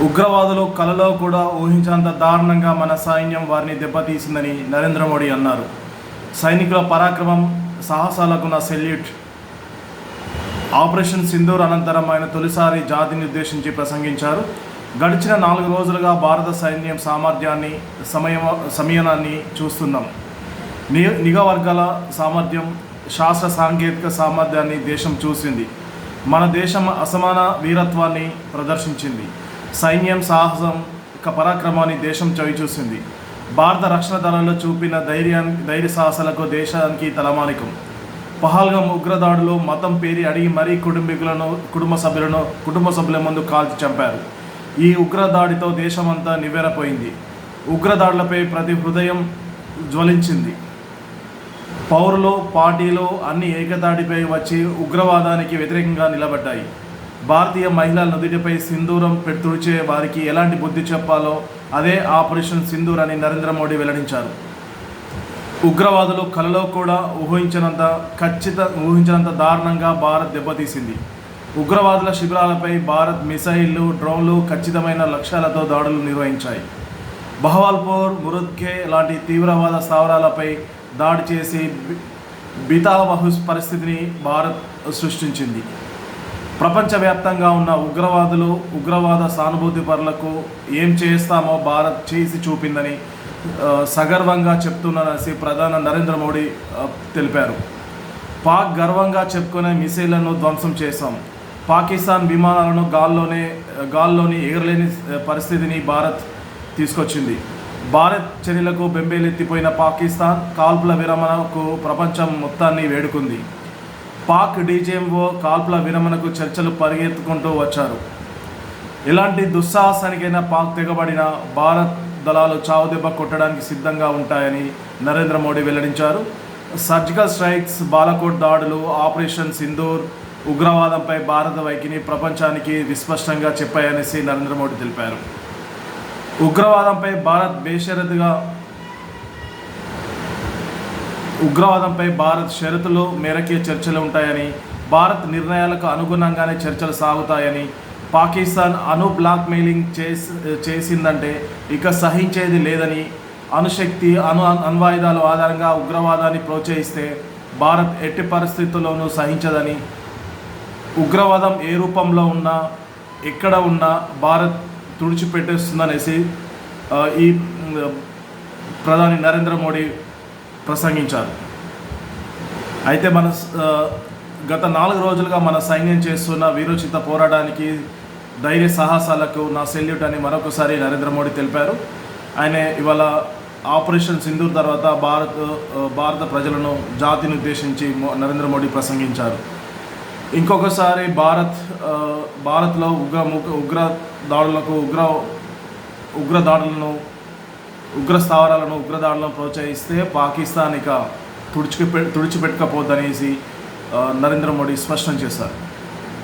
ఉగ్రవాదులు కలలో కూడా ఊహించినంత దారుణంగా మన సైన్యం వారిని దెబ్బతీసిందని నరేంద్ర మోడీ అన్నారు. సైనికుల పరాక్రమం సాహసాలకు నా సెల్యూట్. ఆపరేషన్ సింధూర్ అనంతరం ఆయన తొలిసారి జాతిని ఉద్దేశించి ప్రసంగించారు. గడిచిన నాలుగు రోజులుగా భారత సైన్యం సామర్థ్యాన్ని సమయ సమయనాన్ని చూస్తున్నాం. ని నిఘా వర్గాల సామర్థ్యం శాస్త్ర సాంకేతిక సామర్థ్యాన్ని దేశం చూసింది. మన దేశం అసమాన వీరత్వాన్ని ప్రదర్శించింది. సైన్యం సాహసం ఇక పరాక్రమాన్ని దేశం చవిచూసింది. భారత రక్షణ దళంలో చూపిన ధైర్యానికి ధైర్య సాహసాలకు దేశానికి తలమానికం. పహల్గం ఉగ్రదాడులు మతం పేరి అడిగి మరీ కుటుంబీకులను కుటుంబ సభ్యులను కుటుంబ సభ్యుల ముందు కాల్చి చంపారు. ఈ ఉగ్రదాడితో దేశమంతా నివ్వెరపోయింది. ఉగ్రదాడులపై ప్రతి హృదయం జ్వలించింది. పౌరులు పార్టీలు అన్ని ఏకతాటిపై వచ్చి ఉగ్రవాదానికి వ్యతిరేకంగా నిలబడ్డాయి. భారతీయ మహిళల నుదుటిపై సింధూరం తుడిచే వారికి ఎలాంటి బుద్ధి చెప్పాలో అదే ఆపరేషన్ సింధూర్ అని నరేంద్ర మోడీ వెల్లడించారు. ఉగ్రవాదులు కలలో కూడా ఊహించినంత ఖచ్చిత ఊహించినంత దారుణంగా భారత్ దెబ్బతీసింది. ఉగ్రవాదుల శిబిరాలపై భారత్ మిసైళ్ళు డ్రోన్లు ఖచ్చితమైన లక్ష్యాలతో దాడులు నిర్వహించాయి. బహవాల్పూర్ మురుద్కే లాంటి తీవ్రవాద స్థావరాలపై దాడి చేసి బి- బితావహు పరిస్థితిని భారత్ సృష్టించింది. ప్రపంచవ్యాప్తంగా ఉన్న ఉగ్రవాదులు ఉగ్రవాద సానుభూతి పరులకు ఏం చేస్తామో భారత్ చేసి చూపిందని సగర్వంగా చెప్తున్నానని ప్రధాని నరేంద్ర మోడీ తెలిపారు. పాక్ గర్వంగా చెప్పుకునే మిసైళ్ళను ధ్వంసం చేశాం. పాకిస్తాన్ విమానాలను గాల్లోనే గాల్లోని ఎగరలేని పరిస్థితిని భారత్ తీసుకొచ్చింది. భారత్ చర్యలకు బెంబేలెత్తిపోయిన పాకిస్తాన్ కాల్పుల విరమణకు ప్రపంచం మొత్తాన్ని వేడుకుంది. పాక్ డీజీఎంఓ కాల్పుల విరమణకు చర్చలు పరిగెత్తుకుంటూ వచ్చారు. ఎలాంటి దుస్సాహసానికైనా పాక్ తెగబడిన భారత్ దళాలు చావుదెబ్బ కొట్టడానికి సిద్ధంగా ఉంటాయని నరేంద్ర మోడీ వెల్లడించారు. సర్జికల్ స్ట్రైక్స్ బాలకోట్ దాడులు ఆపరేషన్ సింధూర్ ఉగ్రవాదంపై భారత వైఖరిని ప్రపంచానికి విస్పష్టంగా చెప్పాయనేసి నరేంద్ర మోడీ తెలిపారు. ఉగ్రవాదంపై భారత్ బేషరతుగా ఉగ్రవాదంపై భారత్ షరతులు మేరకే చర్చలు ఉంటాయని భారత్ నిర్ణయాలకు అనుగుణంగానే చర్చలు సాగుతాయని పాకిస్తాన్ అణు బ్లాక్మెయిలింగ్ చేసి చేసిందంటే ఇక సహించేది లేదని అణుశక్తి అణు అణ్వాయుధాల ఆధారంగా ఉగ్రవాదాన్ని ప్రోత్సహిస్తే భారత్ ఎట్టి పరిస్థితుల్లోనూ సహించదని ఉగ్రవాదం ఏ రూపంలో ఉన్నా ఎక్కడ ఉన్నా భారత్ తుడిచిపెట్టేస్తుందనేసి ఈ ప్రధాని నరేంద్ర మోడీ ప్రసంగించారు. అయితే మన గత నాలుగు రోజులుగా మన సైన్యం చేస్తున్న వీరోచిత పోరాటానికి ధైర్య సాహసాలకు నా సెల్యూట్ అని మరొకసారి నరేంద్ర మోడీ తెలిపారు. ఆయన ఇవాళ ఆపరేషన్ సింధూర్ తర్వాత భారత్ భారత ప్రజలను జాతిని ఉద్దేశించి నరేంద్ర మోడీ ప్రసంగించారు. ఇంకొకసారి భారత్ భారత్లో ఉగ్ర ముగ్ర- ఉగ్ర దాడులకు ఉగ్ర ఉగ్ర దాడులను ఉగ్ర స్థావరాలను ఉగ్రదాడులను ప్రోత్సహిస్తే పాకిస్తాన్ ఇక తుడిచిపె తుడిచిపెట్టకపోద్దనేసి నరేంద్ర మోడీ స్పష్టం చేశారు.